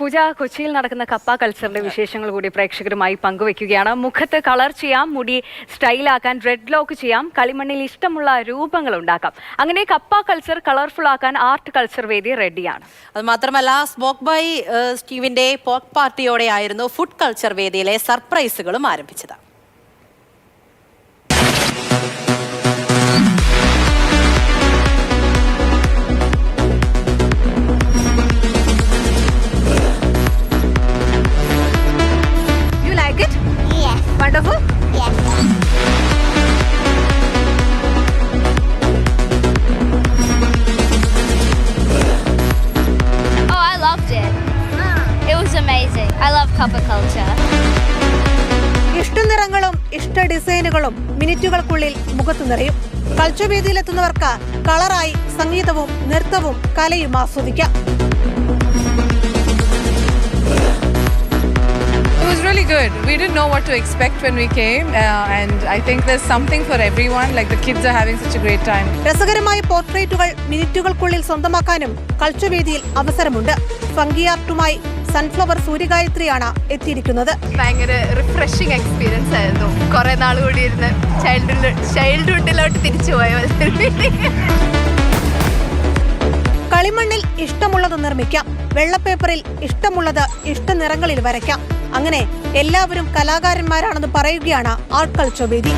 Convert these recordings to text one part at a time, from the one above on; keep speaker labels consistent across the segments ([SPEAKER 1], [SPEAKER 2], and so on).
[SPEAKER 1] പൂജ കൊച്ചിയിൽ നടക്കുന്ന കപ്പ കൾച്ചറിന്റെ വിശേഷങ്ങൾ കൂടി പ്രേക്ഷകരുമായി പങ്കുവെക്കുകയാണ്. മുഖത്ത് കളർ ചെയ്യാം മുടി സ്റ്റൈലാക്കാൻ റെഡ് ലോക്ക് ചെയ്യാം കളിമണ്ണിൽ ഇഷ്ടമുള്ള രൂപങ്ങൾ ഉണ്ടാക്കാം. അങ്ങനെ കപ്പ കൾച്ചർ കളർഫുൾ ആക്കാൻ ആർട്ട് കൾച്ചർ വേദി റെഡിയാണ്
[SPEAKER 2] അത് മാത്രമല്ല സ്മോക്ക് ബൈ സ്റ്റീവിന്റെ പോക്ക് പാർട്ടിയോടെയായിരുന്നു ഫുഡ് കൾച്ചർ വേദിയിലെ സർപ്രൈസുകളും ആരംഭിച്ചത്.
[SPEAKER 3] Culture.
[SPEAKER 4] ഇഷ്ടനിറങ്ങളും ഇഷ്ട ഡിസൈനുകളും മിനിറ്റുകൾക്കുള്ളിൽ മുഖത്തു നിറയും കൾച്ചർ വേദിയിലെത്തുന്നവർക്ക് കളറായി സംഗീതവും നൃത്തവും കലയും ആസ്വദിക്കാം
[SPEAKER 5] was really good. We didn't know what to expect when we came, uh, and I think there's something for everyone. Like the kids are having such a great time.
[SPEAKER 4] രസകരമായ പോർട്രേറ്റുകൾ മിനിറ്റുകൾക്കുള്ളിൽ സ്വന്തമാക്കാനും culture വേദിയിൽ അവസരമുണ്ട് fungi ആർട്ടുമായി sunflower സൂര്യഗായത്രിയാണ് എത്തിയിരിക്കുന്നത്
[SPEAKER 6] ഭയങ്കര refreshing experience ആയിരുന്നു കുറെ നാൾ കൂടി ഇരുന്ന് ചൈൽഡ്ഹുഡ് ചൈൽഡ്ഹുഡിലോട്ട് തിരിച്ചു പോയ.
[SPEAKER 4] കളിമണ്ണിൽ ഇഷ്ടമുള്ളത് നിർമ്മിക്കാം വെള്ളപ്പേപ്പറിൽ ഇഷ്ടമുള്ളത് ഇഷ്ട നിറങ്ങളിൽ വരയ്ക്കാം അങ്ങനെ എല്ലാവരും കലാകാരന്മാരാണെന്ന് പറയുകയാണ് ആർട്ട് കൾച്ചർ വേദി.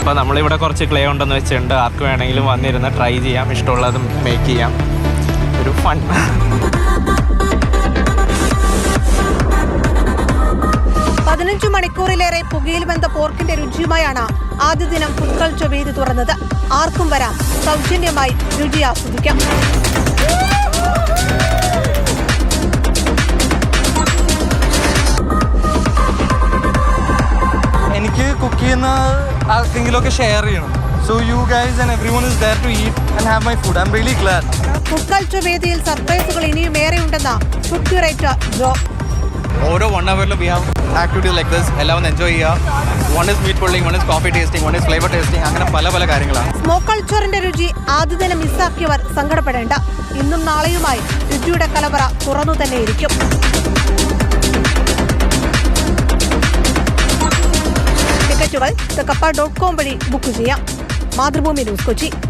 [SPEAKER 7] അപ്പോൾ നമ്മളിവിടെ കുറച്ച് ക്ലേ ഉണ്ടെന്ന് വെച്ചിട്ടുണ്ട്. ആർക്ക് വേണമെങ്കിലും വന്നിരുന്ന് ട്രൈ ചെയ്യാം. ഇഷ്ടമുള്ളത് മേക്ക് ചെയ്യാം. ഒരു ഫൺ
[SPEAKER 4] പതിനഞ്ചു മണിക്കൂറിലേറെ പുകയിൽ വെന്ത പോർക്കിന്റെ രുചിയുമായാണ് ആദ്യ ദിനം ഫുഡ് കൾച്ചർ വേദി തുറന്നത്. ആർക്കും വരാം. സൗജന്യമായി രുചി ആസ്വദിക്കാം.
[SPEAKER 8] എനിക്ക് കുക്ക് ചെയ്യുന്ന ആർക്കെങ്കിലുമൊക്കെ ഷെയർ ചെയ്യണം. So you guys and everyone is there to eat and have my food I'm really glad
[SPEAKER 4] food culture വേദിയിൽ സർപ്രൈസുകൾ ഇനിയും ഉണ്ടെന്ന ഫുഡ് ക്യൂറേറ്റർ ജോ
[SPEAKER 8] ഓരോ one അവറിലും we have activities like this എല്ലാം ഒന്ന് എൻജോയ് ചെയ്യുക. One is meat pulling one is coffee tasting one is flavour tasting അങ്ങനെ പല പല കാര്യങ്ങളാണ്.
[SPEAKER 4] സ്മോക്ക് കൾച്ചറിന്റെ രുചി ആദ്യ തന്നെ മിസ്സാക്കിയവർ സങ്കടപ്പെടേണ്ട. ഇന്നും നാളെയുമായി രുചിയുടെ കലവറ തുറന്നു തന്നെയിരിക്കും ടിക്കറ്റുകൾ കപ്പ ഡോട്ട് കോം വഴി ബുക്ക് ചെയ്യാം. മാതൃഭൂമി ന്യൂസ് കൊച്ചി.